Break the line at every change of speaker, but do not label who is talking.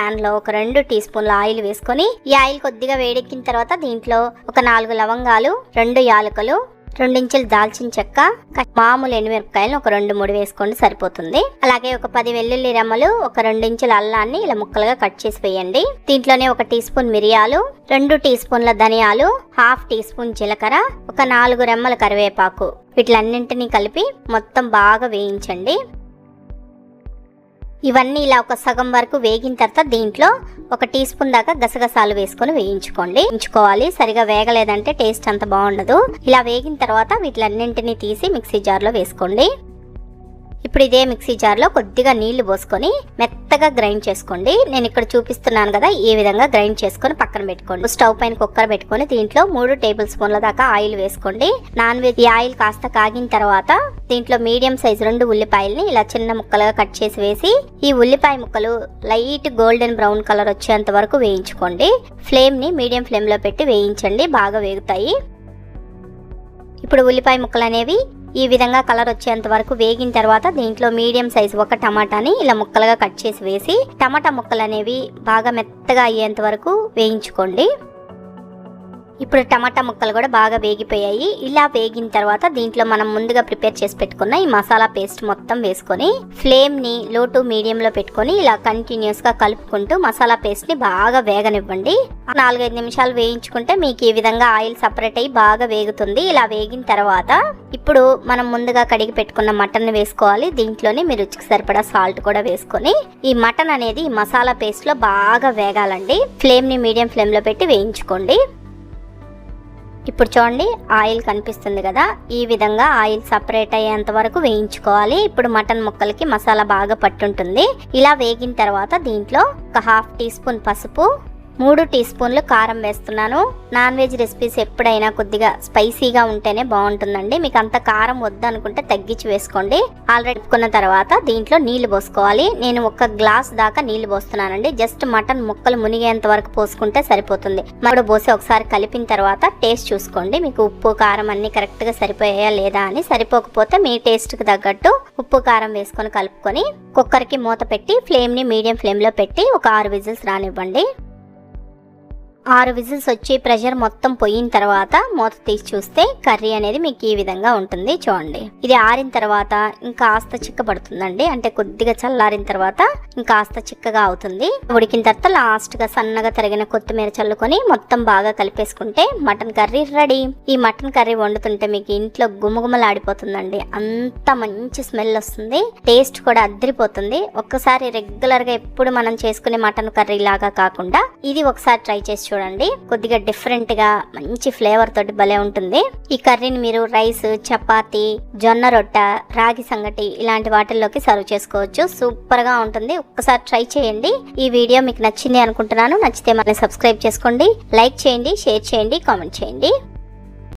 ప్యాన్లో ఒక రెండు టీ స్పూన్ల ఆయిల్ వేసుకొని ఈ ఆయిల్ కొద్దిగా వేడెక్కిన తర్వాత దీంట్లో ఒక నాలుగు లవంగాలు రెండు యాలకులు రెండించులు దాల్చిన చెక్క మామూలు ఎనిమిరపకాయలను ఒక రెండు మూడు వేసుకోండి సరిపోతుంది. అలాగే ఒక పది వెల్లుల్లి రెమ్మలు ఒక రెండించుల అల్లాన్ని ఇలా ముక్కలుగా కట్ చేసి వేయండి. దీంట్లోనే ఒక టీ స్పూన్ మిరియాలు రెండు టీ స్పూన్ల ధనియాలు హాఫ్ టీ స్పూన్ జీలకర్ర ఒక నాలుగు రెమ్మల కరివేపాకు. వీటిలన్నింటినీ కలిపి మొత్తం బాగా వేయించండి. ఇవన్నీ ఇలా ఒక సగం వరకు వేగిన తర్వాత దీంట్లో ఒక టీ స్పూన్ దాకా గసగసాలు వేసుకొని వేయించుకోండి. ఉంచుకోవాలి సరిగా వేగలేదంటే టేస్ట్ అంత బాగుండదు. ఇలా వేగిన తర్వాత వీటిలన్నింటినీ తీసి మిక్సీ జార్లో వేసుకోండి. ఇప్పుడు ఇదే మిక్సీ జార్లో కొద్దిగా నీళ్ళు పోసుకొని మెత్తగా గ్రైండ్ చేసుకోండి. నేను ఇక్కడ చూపిస్తున్నాను కదా ఈ విధంగా గ్రైండ్ చేసుకొని పక్కన పెట్టుకోండి. స్టవ్ పైన కుక్కర్ పెట్టుకొని దీంట్లో మూడు టేబుల్ స్పూన్ల దాకా ఆయిల్ వేసుకోండి. నాన్ వెజ్ ఈ ఆయిల్ కాస్త కాగిన తర్వాత దీంట్లో మీడియం సైజ్ రెండు ఉల్లిపాయల్ని ఇలా చిన్న ముక్కలుగా కట్ చేసి వేసి ఈ ఉల్లిపాయ ముక్కలు లైట్ గోల్డెన్ బ్రౌన్ కలర్ వచ్చేంత వరకు వేయించుకోండి. ఫ్లేమ్ని మీడియం ఫ్లేమ్లో పెట్టి వేయించండి. బాగా వేగుతాయి. ఇప్పుడు ఉల్లిపాయ ముక్కలు అనేవి ఈ విధంగా కలర్ వచ్చేంత వరకు వేగిన తర్వాత దీంట్లో మీడియం సైజ్ ఒక టమాటాని ఇలా ముక్కలుగా కట్ చేసి వేసి టమాటా ముక్కలు అనేవి బాగా మెత్తగా అయ్యేంత వరకు వేయించుకోండి. ఇప్పుడు టమాటా ముక్కలు కూడా బాగా వేగిపోయాయి. ఇలా వేగిన తర్వాత దీంట్లో మనం ముందుగా ప్రిపేర్ చేసి పెట్టుకున్న ఈ మసాలా పేస్ట్ మొత్తం వేసుకొని ఫ్లేమ్ని లో టు మీడియం లో పెట్టుకొని ఇలా కంటిన్యూస్గా కలుపుకుంటూ మసాలా పేస్ట్ని బాగా వేగనివ్వండి. నాలుగైదు నిమిషాలు వేయించుకుంటే మీకు ఈ విధంగా ఆయిల్ సపరేట్ అయ్యి బాగా వేగుతుంది. ఇలా వేగిన తర్వాత ఇప్పుడు మనం ముందుగా కడిగి పెట్టుకున్న మటన్ వేసుకోవాలి. దీంట్లోనే మీ రుచికి సరిపడా సాల్ట్ కూడా వేసుకొని ఈ మటన్ అనేది మసాలా పేస్ట్లో బాగా వేగాలండి. ఫ్లేమ్ని మీడియం ఫ్లేమ్లో పెట్టి వేయించుకోండి. ఇప్పుడు చూడండి ఆయిల్ కనిపిస్తుంది కదా. ఈ విధంగా ఆయిల్ సపరేట్ అయ్యేంత వరకు వేయించుకోవాలి. ఇప్పుడు మటన్ ముక్కలకి మసాలా బాగా పట్టుంటుంది. ఇలా వేగిన తర్వాత దీంట్లో ఒక హాఫ్ టీ స్పూన్ పసుపు మూడు టీ స్పూన్లు కారం వేస్తున్నాను. నాన్ వెజ్ రెసిపీస్ ఎప్పుడైనా కొద్దిగా స్పైసీగా ఉంటేనే బాగుంటుందండి. మీకు అంత కారం వద్దు అనుకుంటే తగ్గించి వేసుకోండి. ఆల్రెడీ పెట్టుకున్న తర్వాత దీంట్లో నీళ్ళు పోసుకోవాలి. నేను ఒక గ్లాస్ దాకా నీళ్ళు పోస్తున్నానండి. జస్ట్ మటన్ ముక్కలు మునిగేంత వరకు పోసుకుంటే సరిపోతుంది. మరో పోసి ఒకసారి కలిపిన తర్వాత టేస్ట్ చూసుకోండి. మీకు ఉప్పు కారం అన్ని కరెక్ట్గా సరిపోయాయా లేదా అని సరిపోకపోతే మీ టేస్ట్కి తగ్గట్టు ఉప్పు కారం వేసుకొని కలుపుకొని కుక్కర్కి మూత పెట్టి ఫ్లేమ్ని మీడియం ఫ్లేమ్లో పెట్టి ఒక ఆరు విజిల్స్ రానివ్వండి. ఆరు విజిల్స్ వచ్చి ప్రెషర్ మొత్తం పోయిన తర్వాత మూత తీసి చూస్తే కర్రీ అనేది మీకు ఈ విధంగా ఉంటుంది. చూడండి. ఇది ఆరిన తర్వాత ఇంకా ఆస్త చిక్కబడుతుందండి. అంటే కొద్దిగా చల్లారిన తర్వాత కాస్త చిక్కగా అవుతుంది. ఉడికిన తర్వాత లాస్ట్గా సన్నగా తరిగిన కొత్తిమీర చల్లుకొని మొత్తం బాగా కలిపేసుకుంటే మటన్ కర్రీ రెడీ. ఈ మటన్ కర్రీ వండుతుంటే మీకు ఇంట్లో గుమగుమలాడిపోతుందండి. అంత మంచి స్మెల్ వస్తుంది. టేస్ట్ కూడా అద్దరిపోతుంది ఒక్కసారి రెగ్యులర్గా ఎప్పుడు మనం చేసుకునే మటన్ కర్రీ లాగా కాకుండా ఇది ఒకసారి ట్రై చేసి చూడండి. కొద్దిగా డిఫరెంట్గా మంచి ఫ్లేవర్ తోటి భలే ఉంటుంది. ఈ కర్రీని మీరు రైస్ చపాతి జొన్న రొట్ట రాగి సంగటి ఇలాంటి వాటిల్లోకి సర్వ్ చేసుకోవచ్చు. సూపర్గా ఉంటుంది. ఒకసారి ట్రై చేయండి. ఈ వీడియో మీకు నచ్చింది అనుకుంటున్నాను. నచ్చితే మన సబ్స్క్రైబ్ చేసుకోండి. లైక్ చేయండి షేర్ చేయండి కామెంట్ చేయండి.